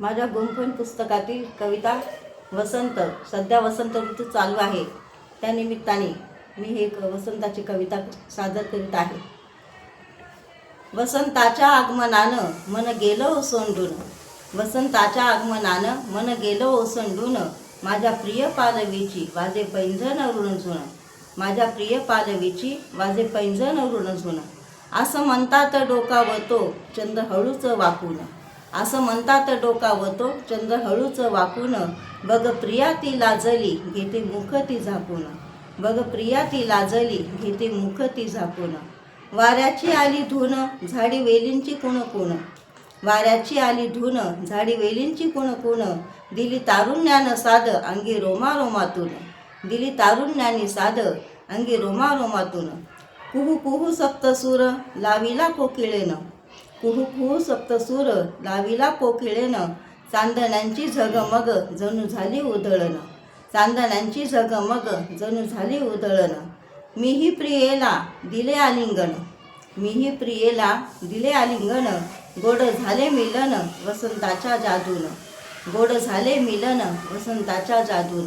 माझ्या गुंफण पुस्तकातील कविता वसंत सध्या वसंत ऋतू चालू आहे. त्या निमित्ताने मी हे वसंताची कविता सादर करीत आहे. वसंताच्या आगमनानं मन गेलं ओसंडून वसंताच्या आगमनानं मन गेलं ओसंडून माझ्या प्रिय पालवीची वाजे पैंजण रुणझुण माझ्या प्रिय पालवीची वाजे पैंजण रुणझुण असं म्हणतात डोकावतो चंद्र हळूच वाकून. असं म्हणतात डोकावतो चंद्र हळूच वाकून बघ प्रिया ती लाजली घेते मुख ती झाकून. बघ प्रिया ती लाजली घेते मुख ती झाकून. वाऱ्याची आली धुन झाडी वेलींची कुण कुण. वाऱ्याची आली धुन झाडी वेलींची कुण कुण. दिली तारुण्यानं साध अंगी रोमारोमातून. दिली तारुण्याने साध अंगी रोमारोमातून. कुहू कुहू सप्तसूर लाविला कोकिळेनं कुहुकुहू सप्तसूर लाविला कोकिळेनं. चांदण्यांची झगमग जणू झाली उधळण. चांदण्यांची झगमग जणू झाली उधळण. मीही प्रियेला दिले आलिंगण मीही प्रियेला दिले आलिंगण गोड झाले मिलन वसंताच्या जादून. गोड झाले मिलन वसंताच्या जादून.